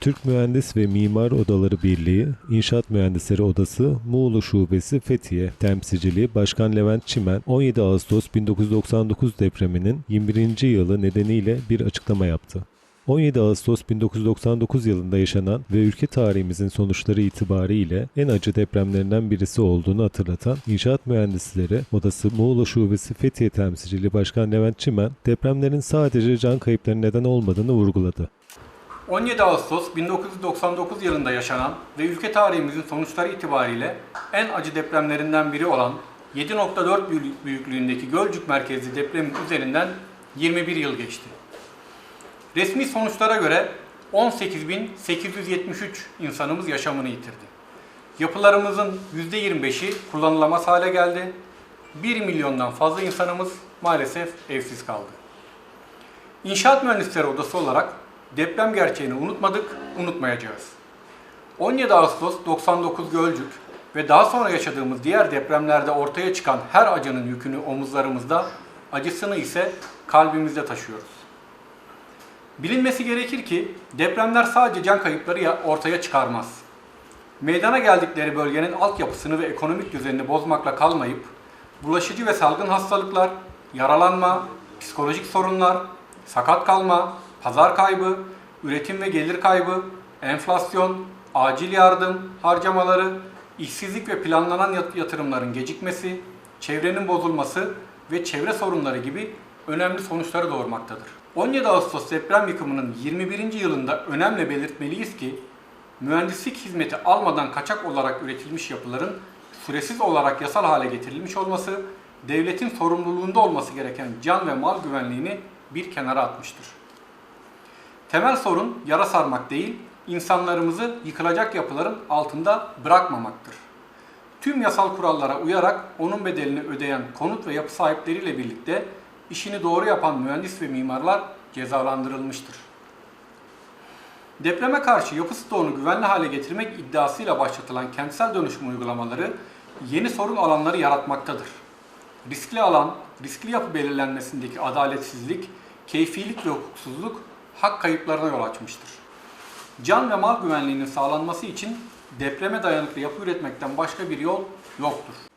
Türk Mühendis ve Mimar Odaları Birliği, İnşaat Mühendisleri Odası, Muğla Şubesi Fethiye Temsilciliği Başkan Levent Çimen, 17 Ağustos 1999 depreminin 21. yılı nedeniyle bir açıklama yaptı. 17 Ağustos 1999 yılında yaşanan ve ülke tarihimizin sonuçları itibariyle en acı depremlerinden birisi olduğunu hatırlatan İnşaat Mühendisleri Odası Muğla Şubesi Fethiye Temsilciliği Başkan Levent Çimen, depremlerin sadece can kayıplarının neden olmadığını vurguladı. 17 Ağustos 1999 yılında yaşanan ve ülke tarihimizin sonuçları itibariyle en acı depremlerinden biri olan 7.4 büyük- büyüklüğündeki Gölcük merkezli depremin üzerinden 21 yıl geçti. Resmi sonuçlara göre 18.873 insanımız yaşamını yitirdi. Yapılarımızın %25'i kullanılamaz hale geldi. 1 milyondan fazla insanımız maalesef evsiz kaldı. İnşaat Mühendisleri Odası olarak deprem gerçeğini unutmadık, unutmayacağız. 17 Ağustos 99 Gölcük ve daha sonra yaşadığımız diğer depremlerde ortaya çıkan her acının yükünü omuzlarımızda, acısını ise kalbimizde taşıyoruz. Bilinmesi gerekir ki depremler sadece can kayıpları ya- ortaya çıkarmaz. Meydana geldikleri bölgenin altyapısını ve ekonomik düzenini bozmakla kalmayıp bulaşıcı ve salgın hastalıklar, yaralanma, psikolojik sorunlar, sakat kalma, pazar kaybı, üretim ve gelir kaybı, enflasyon, acil yardım harcamaları, işsizlik ve planlanan yat- yatırımların gecikmesi, çevrenin bozulması ve çevre sorunları gibi önemli sonuçları doğurmaktadır. 17 Ağustos deprem yıkımının 21. yılında önemli belirtmeliyiz ki mühendislik hizmeti almadan kaçak olarak üretilmiş yapıların süresiz olarak yasal hale getirilmiş olması, devletin sorumluluğunda olması gereken can ve mal güvenliğini bir kenara atmıştır. Temel sorun yara sarmak değil, insanlarımızı yıkılacak yapıların altında bırakmamaktır. Tüm yasal kurallara uyarak onun bedelini ödeyen konut ve yapı sahipleriyle birlikte işini doğru yapan mühendis ve mimarlar cezalandırılmıştır. Depreme karşı yapı stoğunu güvenli hale getirmek iddiasıyla başlatılan kentsel dönüşüm uygulamaları yeni sorun alanları yaratmaktadır. Riskli alan, riskli yapı belirlenmesindeki adaletsizlik, keyfilik ve hukuksuzluk hak kayıplarına yol açmıştır. Can ve mal güvenliğinin sağlanması için depreme dayanıklı yapı üretmekten başka bir yol yoktur.